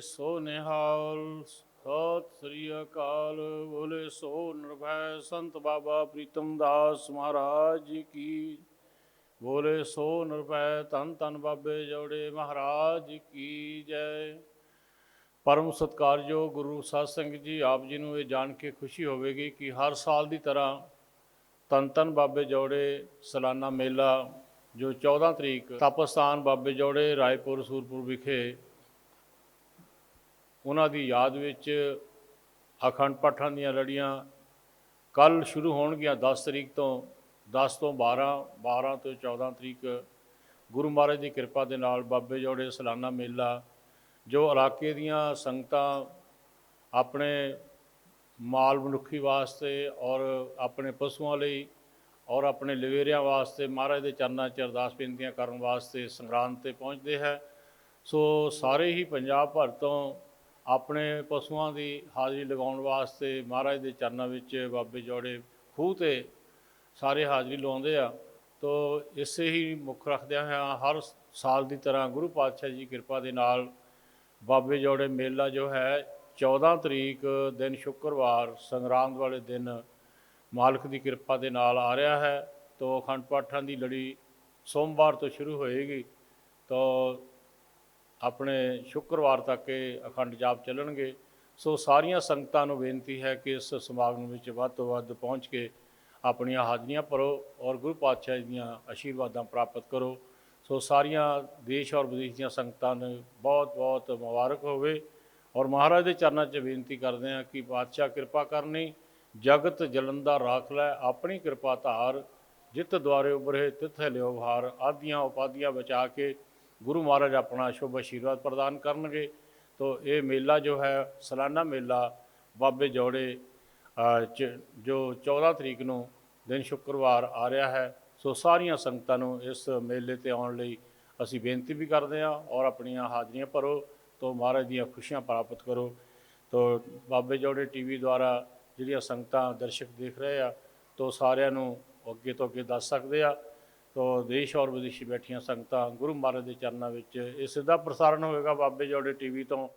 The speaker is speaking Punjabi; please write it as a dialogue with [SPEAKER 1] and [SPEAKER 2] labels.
[SPEAKER 1] ਸੋ ਨਿਹਾਲ, ਸਤਿ ਸ੍ਰੀ ਅਕਾਲ। ਬੋਲੇ, ਸੋ ਨਿਰਭੈ ਸੰਤ ਬਾਬਾ ਪ੍ਰੀਤਮ ਦਾਸ ਮਹਾਰਾਜ ਜੀ ਕੀ। ਬੋਲੇ, ਸੋ ਨਿਰਭੈ ਧੰਨ ਧੰਨ ਬਾਬੇ ਜੋੜੇ ਮਹਾਰਾਜ ਕੀ ਜੈ। ਪਰਮ ਸਤਿਕਾਰਯੋਗ ਗੁਰੂ ਸਾਧ ਸੰਗਤ ਜੀ, ਆਪ ਜੀ ਨੂੰ ਇਹ ਜਾਣ ਕੇ ਖੁਸ਼ੀ ਹੋਵੇਗੀ ਕਿ ਹਰ ਸਾਲ ਦੀ ਤਰ੍ਹਾਂ ਧੰਨ ਧੰਨ ਬਾਬੇ ਜੋੜੇ ਸਾਲਾਨਾ ਮੇਲਾ, ਜੋ 14 ਤਰੀਕ ਤਪਸਥਾਨ ਬਾਬੇ ਜੋੜੇ ਰਾਏਪੁਰ, ਸੂਰਪੁਰ ਵਿਖੇ ਉਹਨਾਂ ਦੀ ਯਾਦ ਵਿੱਚ ਅਖੰਡ ਪਾਠਾਂ ਦੀਆਂ ਲੜੀਆਂ ਕੱਲ ਸ਼ੁਰੂ ਹੋਣਗੀਆਂ 10 ਤਰੀਕ ਤੋਂ 10 ਤੋਂ 12 12 ਤੋਂ 14 ਤਰੀਕ। ਗੁਰੂ ਮਹਾਰਾਜ ਦੀ ਕਿਰਪਾ ਦੇ ਨਾਲ ਬਾਬੇ ਜੋੜੇ ਸਾਲਾਨਾ ਮੇਲਾ, ਜੋ ਇਲਾਕੇ ਦੀਆਂ ਸੰਗਤਾਂ ਆਪਣੇ ਮਾਲ ਮਨੁੱਖੀ ਵਾਸਤੇ ਔਰ ਆਪਣੇ ਪਸ਼ੂਆਂ ਲਈ ਔਰ ਆਪਣੇ ਲਵੇਰਿਆਂ ਵਾਸਤੇ ਮਹਾਰਾਜ ਦੇ ਚਰਨਾਂ 'ਚ ਅਰਦਾਸ ਬੇਨਤੀਆਂ ਕਰਨ ਵਾਸਤੇ ਸੰਗਰਾਂਦ ਤੇ ਪਹੁੰਚਦੇ ਹੈ। ਸੋ ਸਾਰੇ ਹੀ ਪੰਜਾਬ ਭਰ ਤੋਂ ਆਪਣੇ ਪਸ਼ੂਆਂ ਦੀ ਹਾਜ਼ਰੀ ਲਗਾਉਣ ਵਾਸਤੇ ਮਹਾਰਾਜ ਦੇ ਚਰਨਾਂ ਵਿੱਚ ਬਾਬੇ ਜੋੜੇ ਖੂਹ ਤੇ ਸਾਰੇ ਹਾਜ਼ਰੀ ਲਾਉਂਦੇ ਆ। ਤੋ ਇਸੇ ਹੀ ਮੁੱਖ ਰੱਖਦਿਆਂ ਹੋਇਆਂ ਹਰ ਸਾਲ ਦੀ ਤਰ੍ਹਾਂ ਗੁਰੂ ਪਾਤਸ਼ਾਹ ਜੀ ਕਿਰਪਾ ਦੇ ਨਾਲ ਬਾਬੇ ਜੋੜੇ ਮੇਲਾ ਜੋ ਹੈ 14 ਤਰੀਕ ਦਿਨ ਸ਼ੁੱਕਰਵਾਰ ਸੰਗਰਾਂਦ ਵਾਲੇ ਦਿਨ ਮਾਲਕ ਦੀ ਕਿਰਪਾ ਦੇ ਨਾਲ ਆ ਰਿਹਾ ਹੈ। ਤੋ ਅਖੰਡ ਪਾਠਾਂ ਦੀ ਲੜੀ ਸੋਮਵਾਰ ਤੋਂ ਸ਼ੁਰੂ ਹੋਏਗੀ। ਤੋ ਆਪਣੇ ਸ਼ੁੱਕਰਵਾਰ ਤੱਕ ਇਹ ਅਖੰਡ ਜਾਪ ਚੱਲਣਗੇ। ਸੋ ਸਾਰੀਆਂ ਸੰਗਤਾਂ ਨੂੰ ਬੇਨਤੀ ਹੈ ਕਿ ਇਸ ਸਮਾਗਮ ਵਿੱਚ ਵੱਧ ਤੋਂ ਵੱਧ ਪਹੁੰਚ ਕੇ ਆਪਣੀਆਂ ਹਾਜ਼ਰੀਆਂ ਭਰੋ ਔਰ ਗੁਰੂ ਪਾਤਸ਼ਾਹ ਜੀ ਦੀਆਂ ਆਸ਼ੀਰਵਾਦਾਂ ਪ੍ਰਾਪਤ ਕਰੋ। ਸੋ ਸਾਰੀਆਂ ਦੇਸ਼ ਔਰ ਵਿਦੇਸ਼ ਦੀਆਂ ਸੰਗਤਾਂ ਨੂੰ ਬਹੁਤ ਬਹੁਤ ਮੁਬਾਰਕ ਹੋਵੇ। ਔਰ ਮਹਾਰਾਜ ਦੇ ਚਰਨਾਂ 'ਚ ਬੇਨਤੀ ਕਰਦੇ ਹਾਂ ਕਿ ਪਾਤਸ਼ਾਹ ਕਿਰਪਾ ਕਰਨੀ ਜਗਤ ਜਲੰਦਾ ਰਾਖ ਲੈ, ਆਪਣੀ ਕਿਰਪਾ ਧਾਰ, ਜਿਤ ਦੁਆਰੇ ਉਬਰੇ ਤਿੱਥੇ ਲਿਓ ਭਾਰ ਆਦੀਆਂ ਉਪਾਦੀਆਂ ਬਚਾ ਕੇ ਗੁਰੂ ਮਹਾਰਾਜ ਆਪਣਾ ਸ਼ੁਭ ਆਸ਼ੀਰਵਾਦ ਪ੍ਰਦਾਨ ਕਰਨਗੇ। ਤੋ ਇਹ ਮੇਲਾ ਜੋ ਹੈ, ਸਾਲਾਨਾ ਮੇਲਾ ਬਾਬੇ ਜੋੜੇ ਚ- ਜੋ 14 ਤਰੀਕ ਨੂੰ ਦਿਨ ਸ਼ੁੱਕਰਵਾਰ ਆ ਰਿਹਾ ਹੈ, ਸੋ ਸਾਰੀਆਂ ਸੰਗਤਾਂ ਨੂੰ ਇਸ ਮੇਲੇ ਤੇ ਆਉਣ ਲਈ ਅਸੀਂ ਬੇਨਤੀ ਵੀ ਕਰਦੇ ਹਾਂ ਔਰ ਆਪਣੀਆਂ ਹਾਜ਼ਰੀਆਂ ਭਰੋ, ਤੋ ਮਹਾਰਾਜ ਦੀਆਂ ਖੁਸ਼ੀਆਂ ਪ੍ਰਾਪਤ ਕਰੋ। ਤੋ ਬਾਬੇ ਜੋੜੇ ਟੀਵੀ ਦੁਆਰਾ ਜਿਹੜੀਆਂ ਸੰਗਤਾਂ ਦਰਸ਼ਕ ਦੇਖ ਰਹੇ ਆ, ਤੋ ਸਾਰਿਆਂ ਨੂੰ ਅੱਗੇ ਤੋਂ ਅੱਗੇ ਦੱਸ ਸਕਦੇ ਆ। ਤੋ ਦੇਸ਼ ਔਰ ਵਿਦੇਸ਼ੀ ਬੈਠੀਆਂ ਸੰਗਤਾਂ ਗੁਰੂ ਮਹਾਰਾਜ ਦੇ ਚਰਨਾਂ ਵਿੱਚ ਇਹ ਸਿੱਧਾ ਪ੍ਰਸਾਰਣ ਹੋਵੇਗਾ ਬਾਬੇ ਜੋੜੇ ਟੀਵੀ ਤੋਂ।